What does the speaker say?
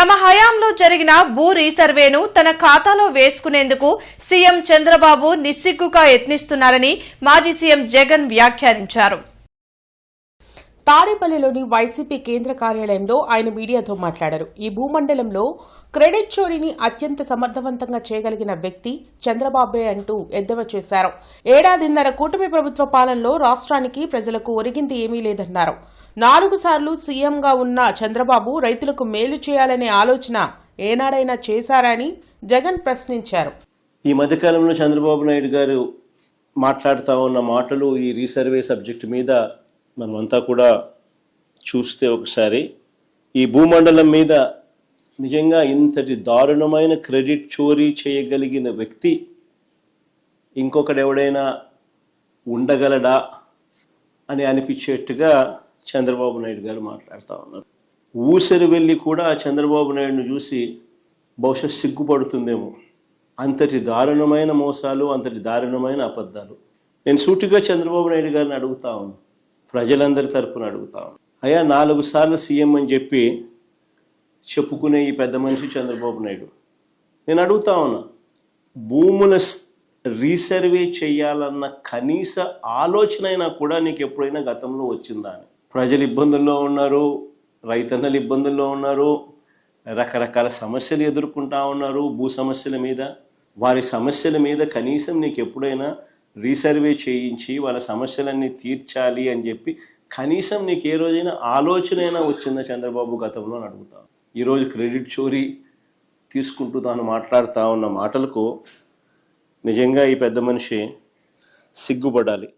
తమ హయాంలో జరిగిన భూ రీసర్వేను తన ఖాతాలో వేసుకునేందుకు సీఎం చంద్రబాబు నిస్సిగ్గుగా యత్నిస్తున్నారని మాజీ సీఎం జగన్ వ్యాఖ్యానించారు. తాడేపల్లిలోని వైసీపీ కేంద్ర కార్యాలయంలో ఆయన మీడియాతో మాట్లాడారు. ఈ భూమండలంలో క్రెడిట్ చోరీని అత్యంత సమర్థవంతంగా చేయగలిగిన వ్యక్తి చంద్రబాబే అంటూ ఎద్దేవా చేశారు. ఏడాదిన్నర కూటమి ప్రభుత్వ పాలనలో రాష్ట్రానికి ప్రజలకు ఒరిగింది ఏమీ లేదన్నారు. నాలుగు సార్లు సీఎంగా ఉన్న చంద్రబాబు రైతులకు మేలు చేయాలనే ఆలోచన ఏనాడైనా చేశారా అని జగన్ ప్రశ్నించారు. ఈ మధ్యకాలంలో చంద్రబాబు నాయుడు గారు మాట్లాడుతూ ఉన్న మాటలు ఈ రీసర్వే సబ్జెక్టు మీద మనమంతా కూడా చూస్తే ఒకసారి ఈ భూమండలం మీద నిజంగా ఇంతటి దారుణమైన క్రెడిట్ చోరీ చేయగలిగిన వ్యక్తి ఇంకొకడెవడైనా ఉండగలడా అని అనిపించేట్టుగా చంద్రబాబు నాయుడు గారు మాట్లాడుతూ ఉన్నారు. ఊసరి వెళ్ళి కూడా చంద్రబాబు నాయుడును చూసి బహుశా సిగ్గుపడుతుందేమో. అంతటి దారుణమైన మోసాలు అంతటి దారుణమైన అబద్ధాలు. నేను సూటిగా చంద్రబాబు నాయుడు గారిని అడుగుతా ఉన్నాను ప్రజలందరి తరపున అడుగుతా అయ్యా నాలుగు సార్లు సీఎం అని చెప్పి చెప్పుకునే ఈ పెద్ద మనిషి చంద్రబాబు నాయుడు. నేను అడుగుతా ఉన్నా భూముల స్- రీసర్వే చేయాలన్న కనీస ఆలోచన అయినా కూడా నీకు ఎప్పుడైనా గతంలో వచ్చిందా అని? ప్రజలు ఇబ్బందుల్లో ఉన్నారు రైతన్నలు ఇబ్బందుల్లో ఉన్నారు రకరకాల సమస్యలు ఎదుర్కొంటా ఉన్నారు భూ సమస్యల మీద. వారి సమస్యల మీద కనీసం నీకు ఎప్పుడైనా రీసర్వే చేయించి వాళ్ళ సమస్యలన్నీ తీర్చాలి అని చెప్పి కనీసం నీకు ఏ రోజైనా ఆలోచన అయినా వచ్చిందా చంద్రబాబు గతంలో అని అడుగుతాను. ఈరోజు క్రెడిట్ చోరీ తీసుకుంటూ తాను మాట్లాడుతూ ఉన్న మాటలకు నిజంగా ఈ పెద్ద మనిషి సిగ్గుపడాలి.